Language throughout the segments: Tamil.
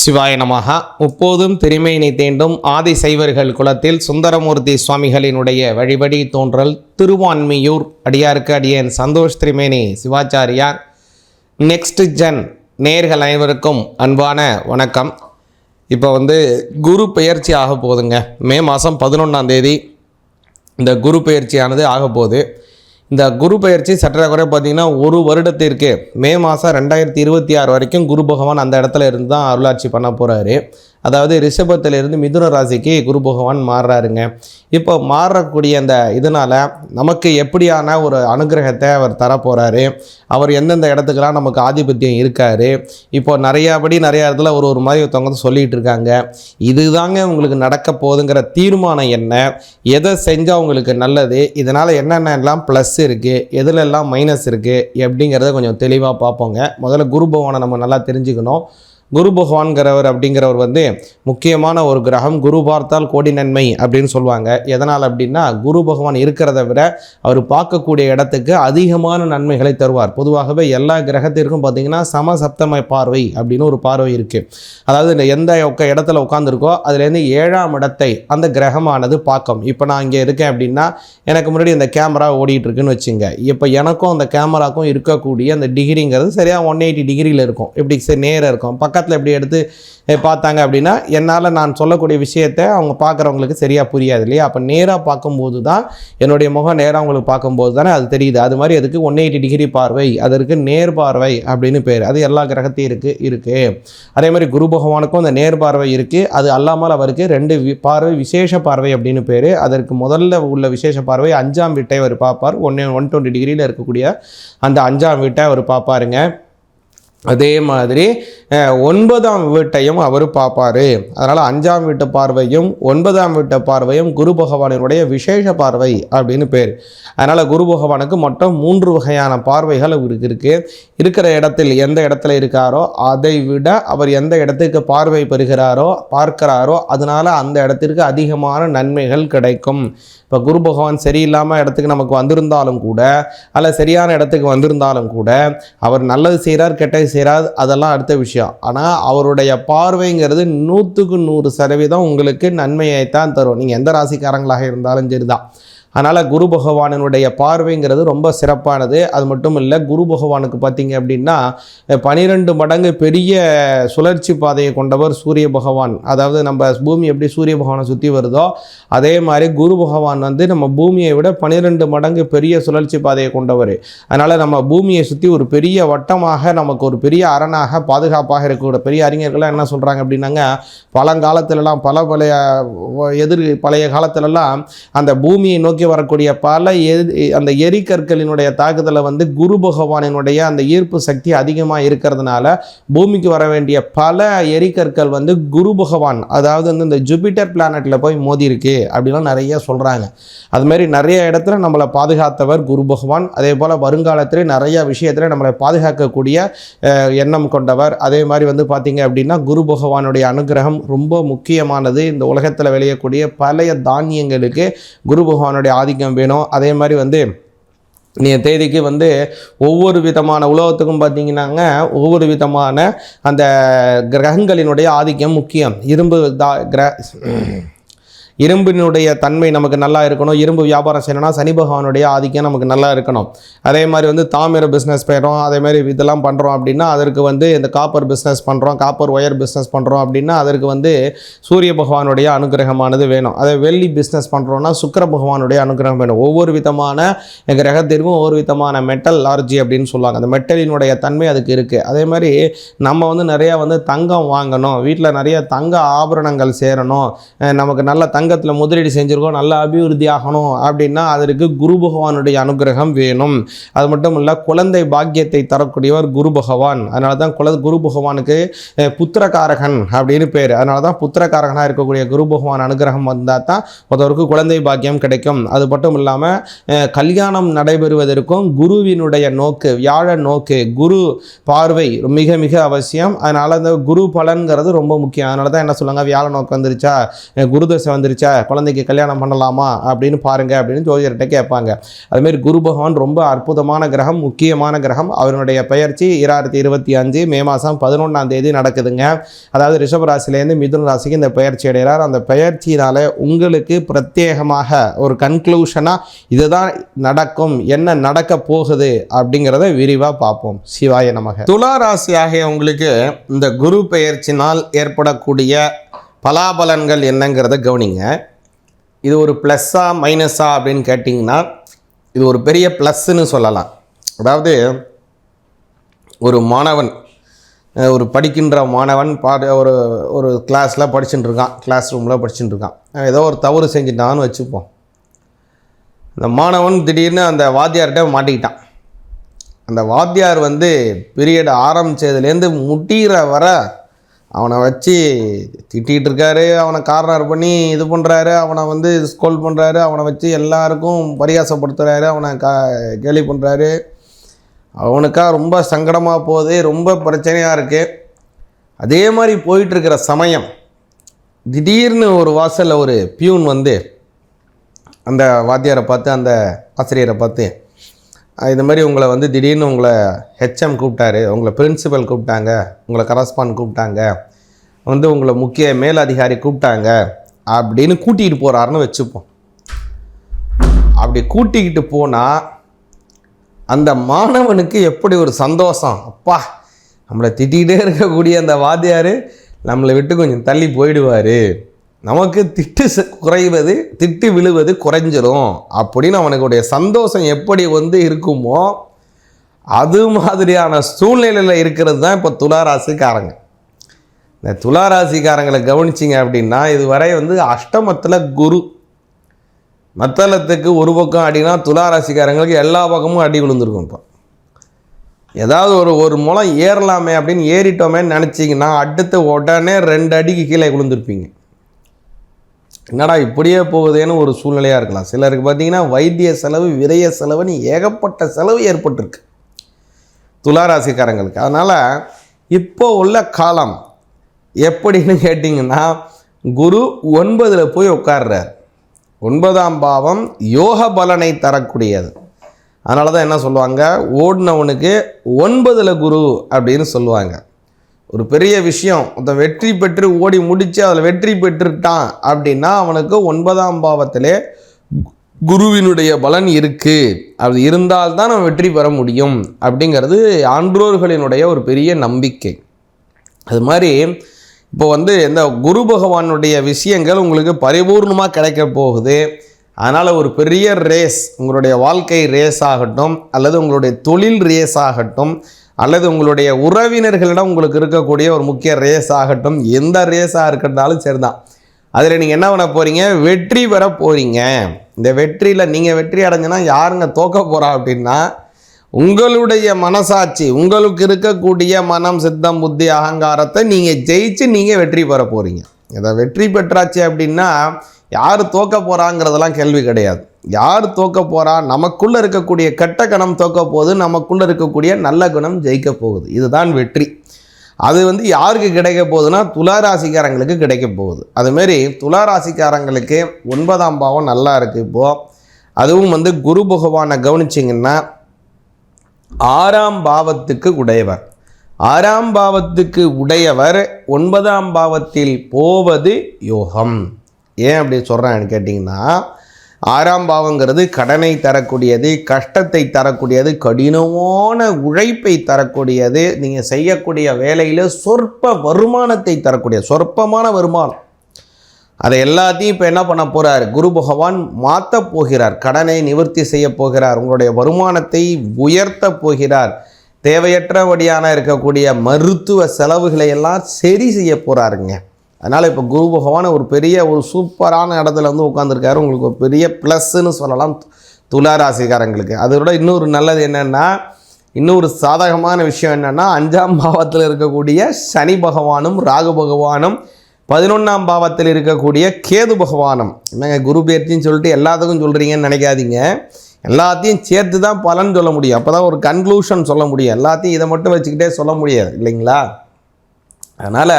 சிவாய நமக முப்போதும் திருமையினை தேண்டும் ஆதி சைவர்கள் குலத்தில் சுந்தரமூர்த்தி சுவாமிகளினுடைய வழிபடி தோன்றல் திருவான்மியூர் அடியாருக்கு அடியேன் சந்தோஷ் திரிமேனி சிவாச்சாரியார். நெக்ஸ்ட் ஜென் நேர்கள் அனைவருக்கும் அன்பான வணக்கம். இப்போ வந்து குரு பெயர்ச்சி ஆக போகுதுங்க மே மாதம் பதினொன்றாம் தேதி இந்த குரு பெயர்ச்சியானது ஆக போகுது இந்த குரு பயிற்சி சற்ற குறை பார்த்தீங்கன்னா ஒரு வருடத்திற்கு மே மாதம் ரெண்டாயிரத்தி இருபத்தி ஆறு வரைக்கும் குரு பகவான் அந்த இடத்துல இருந்து தான் அருளாட்சி பண்ண போகிறாரு அதாவது ரிஷபத்திலிருந்து மிதுன ராசிக்கு குரு பகவான் மாறுறாருங்க. இப்போ மாறக்கூடிய அந்த இதனால் நமக்கு எப்படியான ஒரு அனுகிரகத்தை அவர் தரப்போகிறாரு அவர் எந்தெந்த இடத்துக்கெல்லாம் நமக்கு ஆதிபத்தியம் இருக்கார்? இப்போ நிறையாபடி நிறையா இடத்துல ஒரு ஒரு மாதிரி ஒருத்தவங்க சொல்லிகிட்டு இருக்காங்க. இதுதாங்க உங்களுக்கு நடக்க போகுதுங்கிற தீர்மானம் என்ன? எதை செஞ்சால் உங்களுக்கு நல்லது? இதனால் என்னென்னலாம் ப்ளஸ் இருக்குது எதுலெல்லாம் மைனஸ் இருக்குது எப்படிங்கிறத கொஞ்சம் தெளிவாக பார்ப்போங்க. முதல்ல குரு பகவானை நம்ம நல்லா தெரிஞ்சுக்கணும். குரு பகவான்கிறவர் அப்படிங்கிறவர் வந்து முக்கியமான ஒரு கிரகம். குரு பார்த்தால் கோடி நன்மை அப்படின்னு சொல்லுவாங்க. எதனால் அப்படின்னா குரு பகவான் இருக்கிறத விட அவர் பார்க்கக்கூடிய இடத்துக்கு அதிகமான நன்மைகளை தருவார். பொதுவாகவே எல்லா கிரகத்திற்கும் பார்த்திங்கன்னா சமசப்தம பார்வை அப்படின்னு ஒரு பார்வை இருக்குது அதாவது இந்த எந்த ஒக்க இடத்துல உட்காந்துருக்கோ அதுலேருந்து ஏழாம் இடத்தை அந்த கிரகமானது பார்க்கும். இப்போ நான் இங்கே இருக்கேன் அப்படின்னா எனக்கு முன்னாடி இந்த கேமரா ஓடிட்டுருக்குன்னு வச்சுங்க. இப்போ எனக்கும் அந்த கேமராக்கும் இருக்கக்கூடிய அந்த டிகிரிங்கிறது சரியாக ஒன் எயிட்டி டிகிரியில் இருக்கும். இப்படி சரி நேராக இருக்கும். பக்கத்தில் எப்படி எடுத்து பார்த்தாங்க அப்படின்னா என்னால் நான் சொல்லக்கூடிய விஷயத்தை அவங்க பார்க்குறவங்களுக்கு சரியாக புரியாது இல்லையா? அப்போ நேராக பார்க்கும்போது தான் என்னுடைய முகம் நேராக அவங்களுக்கு பார்க்கும்போது தானே அது தெரியுது. அது மாதிரி அதுக்கு ஒன் எயிட்டி டிகிரி பார்வை அதற்கு நேர் பார்வை அப்படின்னு பேர். அது எல்லா கிரகத்தையும் இருக்குது இருக்குது அதே மாதிரி குரு பகவானுக்கும் அந்த நேர் பார்வை இருக்குது அது அல்லாமல் அவருக்கு ரெண்டு வி- பார்வை விசேஷ பார்வை அப்படின்னு பேர். அதற்கு முதல்ல உள்ள விசேஷ பார்வை அஞ்சாம் வீட்டை அவர் பார்ப்பார். ஒன்று ஒன் டுவெண்ட்டி டிகிரியில் இருக்கக்கூடிய அந்த அஞ்சாம் வீட்டை அவர் பார்ப்பாருங்க. அதே மாதிரி ஒன்பதாம் வீட்டையும் அவர் பார்ப்பார். அதனால் அஞ்சாம் வீட்டு பார்வையும் ஒன்பதாம் வீட்டு பார்வையும் குரு பகவானினுடைய விசேஷ பார்வை அப்படின்னு பேர். அதனால் குரு பகவானுக்கு மொத்தம் மூன்று வகையான பார்வைகள் அவருக்கு இருக்குது இருக்கிற இடத்தில் எந்த இடத்துல இருக்காரோ அதை விட அவர் எந்த இடத்துக்கு பார்வை பெறுகிறாரோ பார்க்கிறாரோ அதனால் அந்த இடத்திற்கு அதிகமான நன்மைகள் கிடைக்கும். இப்போ குரு பகவான் சரியில்லாமல் இடத்துக்கு நமக்கு வந்திருந்தாலும் கூட அல்ல சரியான இடத்துக்கு வந்திருந்தாலும் கூட அவர் நல்லது செய்கிறார் கெட்டது செய்கிறார் அதெல்லாம் அடுத்த விஷயம். ஆனால் அவருடைய பார்வைங்கிறது நூற்றுக்கு நூறு சதவீதம் உங்களுக்கு நன்மையை தான் தரும். நீங்கள் எந்த ராசிக்காரங்களாக இருந்தாலும் சரிதான். அதனால் குரு பகவானினுடைய பார்வைங்கிறது ரொம்ப சிறப்பானது. அது மட்டும் இல்லை குரு பகவானுக்கு பார்த்திங்க அப்படின்னா பனிரெண்டு மடங்கு பெரிய சுழற்சி பாதையை கொண்டவர் சூரிய பகவான். அதாவது நம்ம பூமி எப்படி சூரிய பகவானை சுற்றி வருதோ அதே மாதிரி குரு பகவான் வந்து நம்ம பூமியை விட பனிரெண்டு மடங்கு பெரிய சுழற்சி பாதையை கொண்டவர். அதனால் நம்ம பூமியை சுற்றி ஒரு பெரிய வட்டமாக நமக்கு ஒரு பெரிய அரணாக பாதுகாப்பாக இருக்கக்கூடிய பெரிய அறிஞர்கள்லாம் என்ன சொல்கிறாங்க அப்படின்னாங்க பழங்காலத்திலலாம் பல பழைய எதிர் பழைய காலத்திலலாம் அந்த பூமியை நோக்கி வரக்கூடிய பல எரி அந்த எரிக்கற்களினுடைய தாக்குதலை வந்து குரு பகவானினுடைய அந்த ஈர்ப்பு சக்தி அதிகமாக இருக்கிறதுனால பூமிக்கு வர வேண்டிய பல எரிக்கற்கள் வந்து குரு பகவான் அதாவது வந்து இந்த ஜூபிட்டர் பிளானட்டில் போய் மோதி இருக்கு அப்படிலாம் நிறைய சொல்கிறாங்க அது மாதிரி நிறைய இடத்துல நம்மளை பாதுகாத்தவர் குரு பகவான் அதே போல் வருங்காலத்தில் நிறைய விஷயத்தில் நம்மளை பாதுகாக்கக்கூடிய எண்ணம் கொண்டவர். அதே மாதிரி வந்து பார்த்தீங்க அப்படின்னா குரு பகவானுடைய அனுகிரகம் ரொம்ப முக்கியமானது. இந்த உலகத்தில் விளையக்கூடிய பழைய தானியங்களுக்கு குரு பகவானுடைய ஆதிக்கம் வேணும். அதே மாதிரி வந்து நீ தேதிக்கு வந்து ஒவ்வொரு விதமான உலகத்துக்கும் பார்த்தீங்கன்னாங்க ஒவ்வொரு விதமான அந்த கிரகங்களினுடைய ஆதிக்கம் முக்கியம். இரும்பு தா கிர இரும்பினுடைய தன்மை நமக்கு நல்லா இருக்கணும். இரும்பு வியாபாரம் செய்யணும்னா சனி பகவானுடைய ஆதிக்கம் நமக்கு நல்லா இருக்கணும். அதே மாதிரி வந்து தாமிர பிஸ்னஸ் பண்ணுறோம் அதே மாதிரி இதெல்லாம் பண்ணுறோம் அப்படின்னா அதற்கு வந்து இந்த காப்பர் பிஸ்னஸ் பண்ணுறோம் காப்பர் ஒயர் பிஸ்னஸ் பண்ணுறோம் அப்படின்னா அதற்கு வந்து சூரிய பகவானுடைய அனுகிரகமானது வேணும். அதே வெள்ளி பிஸ்னஸ் பண்ணுறோம்னா சுக்கிர பகவானுடைய அனுகிரகம் வேணும். ஒவ்வொரு விதமான கிரகத்திற்கும் ஒவ்வொரு விதமான மெட்டல் லார்ஜி அப்படின்னு சொல்லுவாங்க. அந்த மெட்டலினுடைய தன்மை அதுக்கு இருக்குது அதே மாதிரி நம்ம வந்து நிறையா வந்து தங்கம் வாங்கணும். வீட்டில் நிறைய தங்க ஆபரணங்கள் சேரணும். நமக்கு நல்ல தங்கத்தில் முதலீடு செஞ்சுருக்கோம் நல்லா அபிவிருத்தி ஆகணும் அப்படின்னா அதற்கு குரு பகவானுடைய அனுகிரகம் வேணும். அது மட்டும் இல்லை குழந்தை பாக்கியத்தை தரக்கூடியவர் குரு பகவான். அதனால தான் குல குரு பகவானுக்கு புத்திரகாரகன் அப்படின்னு பேர். அதனால தான் புத்திரகாரகனாக இருக்கக்கூடிய குரு பகவான் அனுகிரகம் வந்தால் தான் ஒருத்தவருக்கு குழந்தை பாக்கியம் கிடைக்கும். அது மட்டும் இல்லாமல் கல்யாணம் நடைபெறுவதற்கும் குருவினுடைய நோக்கு வியாழ நோக்கு குரு பார்வை மிக மிக அவசியம். அதனால் அந்த குரு பலன்கிறது ரொம்ப முக்கியம். அதனால தான் என்ன சொல்லுவாங்க வியாழ நோக்கு வந்துருச்சா? அஹ் குரு தசை வந்துருச்சா குழந்தைக்கு கல்யாணம் பண்ணலாமா? அப்படின்னு பாருங்க அப்படின்னு ஜோதிடர்கிட்ட கேட்பாங்க. அதுமாரி குரு பகவான் ரொம்ப அற்புதமான கிரகம் முக்கியமான கிரகம். அவருடைய பெயர்ச்சி இராயிரத்தி இருபத்தி அஞ்சு மே மாதம் பதினொன்றாம் தேதி நடக்குதுங்க. அதாவது ரிஷபராசிலேருந்து மிதுன ராசிக்கு இந்த பெயர்ச்சி அடைகிறார். அந்த பெயர்ச்சியினால் உங்களுக்கு பிரத்யேகமாக ஒரு கன்க்ளூஷனாக இதுதான் நடக்கும் என்ன நடக்க போகுது அப்படிங்கிறத விரிவாக பார்ப்போம். சிவாய நமக. துலா ராசி ஆகிய உங்களுக்கு இந்த குரு பெயர்ச்சினால் ஏற்படக்கூடிய பலாபலன்கள் என்னங்கிறத கவனிங்க. இது ஒரு ப்ளஸ்ஸா மைனஸா அப்படின்னு கேட்டிங்கன்னா இது ஒரு பெரிய ப்ளஸ்ன்னு சொல்லலாம். அதாவது ஒரு மாணவன் ஒரு படிக்கின்ற மாணவன் பாட ஒரு ஒரு கிளாஸில் படிச்சுட்டு இருக்கான் கிளாஸ் ரூமில் படிச்சுட்டு இருக்கான். ஏதோ ஒரு தவறு செஞ்சுட்டான்னு வச்சுப்போம். அந்த மாணவன் திடீர்னு அந்த வாத்தியார்கிட்ட மாட்டிக்கிட்டான். அந்த வாத்தியார் வந்து பீரியட் ஆரம்பித்ததுலேருந்து முடிகிற வர அவனை வச்சு திட்டிகிட்டு இருக்காரு அவனை கார்னர் பண்ணி இது பண்ணுறாரு அவனை வந்து ஸ்கோல் பண்ணுறாரு அவனை வச்சு எல்லாருக்கும் பரிகாசப்படுத்துகிறாரு அவனை கா கேலி பண்ணுறாரு அவனுக்காக ரொம்ப சங்கடமாக போகுது ரொம்ப பிரச்சனையாக இருக்குது அதே மாதிரி போயிட்டுருக்கிற சமயம் திடீர்னு ஒரு வாசலில் ஒரு பியூன் வந்து அந்த வாத்தியாரை பார்த்து அந்த ஆசிரியரை பார்த்து இந்த மாதிரி உங்களை வந்து திடீர்னு உங்களை ஹெச்எம் கூப்பிட்டாரு. உங்களை பிரின்சிபல் கூப்பிட்டாங்க. உங்களை கரஸ்பாண்ட் கூப்பிட்டாங்க. வந்து உங்களை முக்கிய மேலதிகாரி கூப்பிட்டாங்க. அப்படின்னு கூட்டிகிட்டு போகிறாருன்னு வச்சுப்போம். அப்படி கூட்டிக்கிட்டு போனால் அந்த மாணவனுக்கு எப்படி ஒரு சந்தோஷம்? அப்பா நம்மளை திட்டிகிட்டே இருக்கக்கூடிய அந்த வாத்தியார் நம்மளை விட்டு கொஞ்சம் தள்ளி போயிடுவார். நமக்கு திட்டு ச- குறைவது திட்டு விழுவது குறைஞ்சிரும் அப்படின்னு அவனுக்குடைய சந்தோஷம் எப்படி வந்து இருக்குமோ அது மாதிரியான சூழ்நிலையில் இருக்கிறது தான் இப்போ துளாராசிக்காரங்க. இந்த துளாராசிக்காரங்களை கவனிச்சிங்க அப்படின்னா இதுவரை வந்து அஷ்டமத்தில் குரு. மத்தளத்துக்கு ஒரு பக்கம் அடினா துளாராசிக்காரங்களுக்கு எல்லா பக்கமும் அடி விழுந்திருக்கும் இப்போ. ஏதாவது ஒரு ஒரு முளம் ஏறலாமே அப்படின்னு ஏறிட்டோமேன்னு நினச்சிங்கன்னா அடுத்து உடனே ரெண்டு அடிக்கு கீழே விழுந்திருப்பீங்க. என்னடா இப்படியே போகுதேன்னு ஒரு சூழ்நிலையாக இருக்கலாம். சிலருக்கு பார்த்தீங்கன்னா வைத்திய செலவு விரய செலவுன்னு ஏகப்பட்ட செலவு ஏற்பட்டிருக்கு. துளாராசிக்காரங்களுக்கு. அதனால் இப்போ உள்ள காலம் எப்படின்னு கேட்டிங்கன்னா குரு ஒன்பதில் போய் உட்கார்றார். ஒன்பதாம் பாவம் யோக பலனை தரக்கூடியது. அதனால தான் என்ன சொல்லுவாங்க? ஓடினவனுக்கு ஒன்பதில் குரு அப்படின்னு சொல்லுவாங்க. ஒரு பெரிய விஷயம். ஒருத்தன் வெற்றி பெற்று ஓடி முடித்து அதில் வெற்றி பெற்றுட்டான் அப்படின்னா அவனுக்கு ஒன்பதாம் பாவத்திலே குருவினுடைய பலன் இருக்குது அது இருந்தால்தான் நம்ம வெற்றி பெற முடியும் அப்படிங்கிறது ஆன்றோர்களினுடைய ஒரு பெரிய நம்பிக்கை. அது மாதிரி இப்போ வந்து இந்த குரு பகவானுடைய விஷயங்கள் உங்களுக்கு பரிபூர்ணமாக கிடைக்க போகுது. அதனால் ஒரு பெரிய ரேஸ் உங்களுடைய வாழ்க்கை ரேஸ் ஆகட்டும் அல்லது உங்களுடைய தொழில் ரேஸ் ஆகட்டும் அல்லது உங்களுடைய உறவினர்களிடம் உங்களுக்கு இருக்கக்கூடிய ஒரு முக்கிய ரேஸ் ஆகட்டும் எந்த ரேஸாக இருக்கட்டாலும் சரிதான். அதில் நீங்கள் என்ன பண்ண போகிறீங்க வெற்றி பெற போகிறீங்க இந்த வெற்றியில் நீங்கள் வெற்றி அடைஞ்சுன்னா யாருங்க தோக்க போகிறா அப்படின்னா உங்களுடைய மனசாட்சி உங்களுக்கு இருக்கக்கூடிய மனம் சித்தம் புத்தி அகங்காரத்தை நீங்கள் ஜெயிச்சு நீங்கள் வெற்றி பெற போகிறீங்க இதை வெற்றி பெற்றாச்சு அப்படின்னா யார் தோக்க போகிறாங்கிறதெல்லாம் கேள்வி கிடையாது. யார் தோக்க போகிறா நமக்குள்ளே இருக்கக்கூடிய கெட்ட கணம் தோக்க போகுது. நமக்குள்ளே இருக்கக்கூடிய நல்ல குணம் ஜெயிக்க போகுது. இதுதான் வெற்றி. அது வந்து யாருக்கு கிடைக்க போகுதுன்னா துளாராசிக்காரங்களுக்கு கிடைக்க போகுது. அதுமாரி துளாராசிக்காரங்களுக்கு ஒன்பதாம் பாவம் நல்லா இருக்குது இப்போது அதுவும் வந்து குரு பகவானை கவனிச்சிங்கன்னா ஆறாம் பாவத்துக்கு உடையவர். ஆறாம் பாவத்துக்கு உடையவர் ஒன்பதாம் பாவத்தில் போவது யோகம். ஏன் அப்படி சொல்கிறேன்னு கேட்டிங்கன்னா ஆறாம் பாவங்கிறது கடனை தரக்கூடியது கஷ்டத்தை தரக்கூடியது கடினமான உழைப்பை தரக்கூடியது. நீங்கள் செய்யக்கூடிய வேலையில் சொற்ப வருமானத்தை தரக்கூடிய சொற்பமான வருமானம். அதை எல்லாத்தையும் இப்போ என்ன பண்ண போகிறார் குரு பகவான் மாற்ற போகிறார். கடனை நிவர்த்தி செய்ய போகிறார். உங்களுடைய வருமானத்தை உயர்த்த போகிறார். தேவையற்றபடியான இருக்கக்கூடிய மருத்துவ செலவுகளை எல்லாம் சரி செய்ய போகிறாருங்க அதனால் இப்போ குரு பகவான் ஒரு பெரிய ஒரு சூப்பரான இடத்துல வந்து உட்காந்துருக்காரு உங்களுக்கு ஒரு பெரிய ப்ளஸ்ன்னு சொல்லலாம் துலா ராசிக்காரங்களுக்கு. அதோட இன்னொரு நல்லது என்னென்னா இன்னொரு சாதகமான விஷயம் என்னென்னா அஞ்சாம் பாவத்தில் இருக்கக்கூடிய சனி பகவானும் ராகு பகவானும் பதினொன்றாம் பாவத்தில் இருக்கக்கூடிய கேது பகவானும். என்னங்க குரு பேர்த்தின்னு சொல்லிட்டு எல்லாத்துக்கும் சொல்கிறீங்கன்னு நினைக்காதீங்க. எல்லாத்தையும் சேர்த்து தான் பலன் சொல்ல முடியும். அப்போ தான் ஒரு கன்க்ளூஷன் சொல்ல முடியும். எல்லாத்தையும் இதை மட்டும் வச்சுக்கிட்டே சொல்ல முடியாது இல்லைங்களா? அதனால்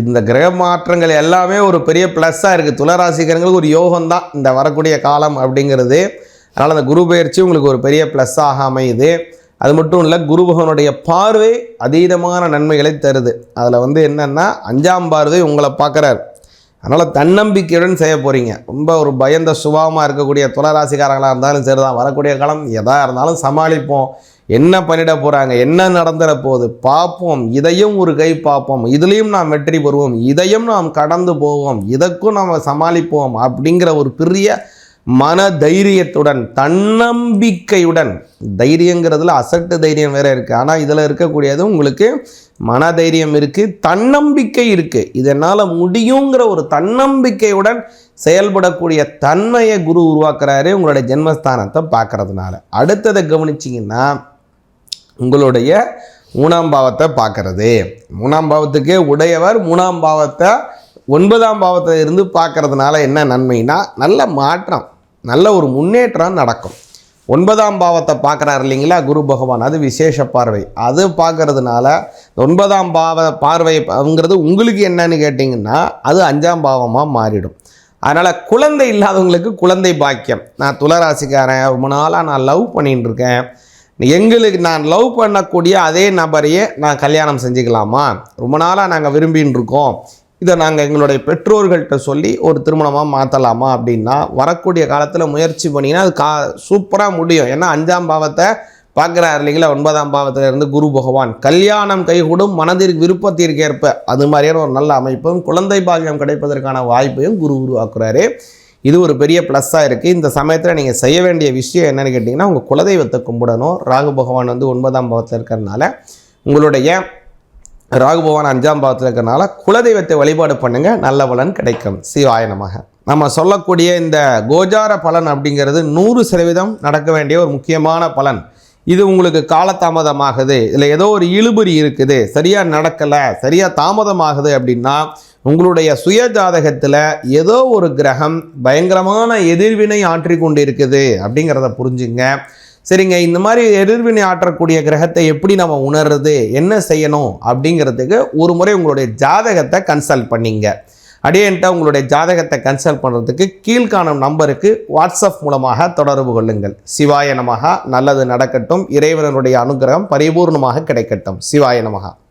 இந்த கிரக மாற்றங்கள் எல்லாமே ஒரு பெரிய ப்ளஸ்ஸாக இருக்குது துளராசிக்காரங்களுக்கு ஒரு யோகம் தான் இந்த வரக்கூடிய காலம் அப்படிங்கிறது. அதனால் அந்த குரு பயிற்சி உங்களுக்கு ஒரு பெரிய ப்ளஸ்ஸாக அமையுது. அது மட்டும் இல்லை குரு பார்வை அதீதமான நன்மைகளை தருது. அதில் வந்து என்னென்னா அஞ்சாம் பார்வை உங்களை பார்க்குறாரு. அதனால் தன்னம்பிக்கையுடன் செய்ய போகிறீங்க ரொம்ப ஒரு பயந்த சுபாவமாக இருக்கக்கூடிய துளராசிக்காரங்களாக இருந்தாலும் சரி தான் வரக்கூடிய காலம் எதாக இருந்தாலும் சமாளிப்போம். என்ன பண்ணிட போகிறாங்க என்ன நடந்துட போகுது? பார்ப்போம். இதையும் ஒரு கை பார்ப்போம். இதுலேயும் நாம் வெற்றி பெறுவோம். இதையும் நாம் கடந்து போவோம். இதற்கும் நாம் சமாளிப்போம் அப்படிங்கிற ஒரு பெரிய மன தைரியத்துடன் தன்னம்பிக்கையுடன். தைரியங்கிறதுல அசட்டு தைரியம் வேற இருக்குது ஆனால் இதில் இருக்கக்கூடியது உங்களுக்கு மன தைரியம் இருக்குது தன்னம்பிக்கை இருக்குது இதனால் முடியுங்கிற ஒரு தன்னம்பிக்கையுடன் செயல்படக்கூடிய தன்மையை குரு உருவாக்குறாரு உங்களுடைய ஜென்மஸ்தானத்தை பார்க்கறதுனால. அடுத்ததை கவனிச்சிங்கன்னா உங்களுடைய மூணாம் பாவத்தை பார்க்கறது. மூணாம் பாவத்துக்கு உடையவர் மூணாம் பாவத்தை ஒன்பதாம் பாவத்தில் இருந்து பார்க்கறதுனால என்ன நன்மைனா நல்ல மாற்றம். நல்ல ஒரு முன்னேற்றம் நடக்கும். ஒன்பதாம் பாவத்தை பார்க்குறாரு இல்லைங்களா? குரு பகவான். அது விசேஷ பார்வை. அது பார்க்கறதுனால ஒன்பதாம் பாவ பார்வைங்கிறது உங்களுக்கு என்னன்னு கேட்டிங்கன்னா அது அஞ்சாம் பாவமாக மாறிடும். அதனால் குழந்தை இல்லாதவங்களுக்கு குழந்தை பாக்கியம். நான் துளராசிக்காரன். ரொம்ப நாளாக நான் லவ் பண்ணிகிட்டு இருக்கேன் எங்களுக்கு நான் லவ் பண்ணக்கூடிய அதே நபரையே நான் கல்யாணம் செஞ்சுக்கலாமா? ரொம்ப நாளாக நாங்கள் விரும்பின்னு இருக்கோம் இதை நாங்கள் எங்களுடைய பெற்றோர்கள்ட்ட சொல்லி ஒரு திருமணமாக மாற்றலாமா அப்படின்னா வரக்கூடிய காலத்தில் முயற்சி பண்ணிங்கன்னா அது கா சூப்பராக முடியும். ஏன்னா அஞ்சாம் பாவத்தை பார்க்குறாரு இல்லைங்களா? ஒன்பதாம் பாவத்தில் இருந்து குரு பகவான். கல்யாணம் கைகூடும் மனதிற்கு விருப்பத்திற்கு ஏற்ப. அது மாதிரியான ஒரு நல்ல அமைப்பும் குழந்தை பாகியம் கிடைப்பதற்கான வாய்ப்பையும் குரு உருவாக்குறாரு. இது ஒரு பெரிய ப்ளஸ்ஸாக இருக்குது இந்த சமயத்தில் நீங்கள் செய்ய வேண்டிய விஷயம் என்னென்னு கேட்டிங்கன்னா உங்கள் குலதெய்வத்தை கும்பிடணும். ராகு பகவான் வந்து ஒன்பதாம் பாவத்தில் இருக்கிறதுனால உங்களுடைய ராகுபவான் அஞ்சாம் பாவத்தில் இருக்கிறனால குலதெய்வத்தை வழிபாடு பண்ணுங்க நல்ல பலன் கிடைக்கும். சிவாயனமாக நம்ம சொல்லக்கூடிய இந்த கோஜார பலன் அப்படிங்கிறது நூறு சதவீதம் நடக்க வேண்டிய ஒரு முக்கியமான பலன். இது உங்களுக்கு காலதாமதமாகுது. இதில் ஏதோ ஒரு இழுபறி இருக்குது. சரியாக நடக்கலை சரியாக தாமதமாகுது அப்படின்னா உங்களுடைய சுய ஜாதகத்தில் ஏதோ ஒரு கிரகம் பயங்கரமான எதிர்வினை ஆற்றி கொண்டு இருக்குது அப்படிங்கிறத புரிஞ்சுங்க. சரிங்க இந்த மாதிரி எதிர்வினை ஆற்றக்கூடிய கிரகத்தை எப்படி நம்ம உணர்றது என்ன செய்யணும் அப்படிங்கிறதுக்கு ஒரு முறை உங்களுடைய ஜாதகத்தை கன்சல்ட் பண்ணிங்க. அடியன்ட்ட உங்களுடைய ஜாதகத்தை கன்சல்ட் பண்ணுறதுக்கு கீழ்காணும் நம்பருக்கு வாட்ஸ்அப் மூலமாக தொடர்பு கொள்ளுங்கள். சிவாய நமகா நல்லது நடக்கட்டும். இறைவனருடைய அனுகிரகம் பரிபூர்ணமாக கிடைக்கட்டும். சிவாய நமகா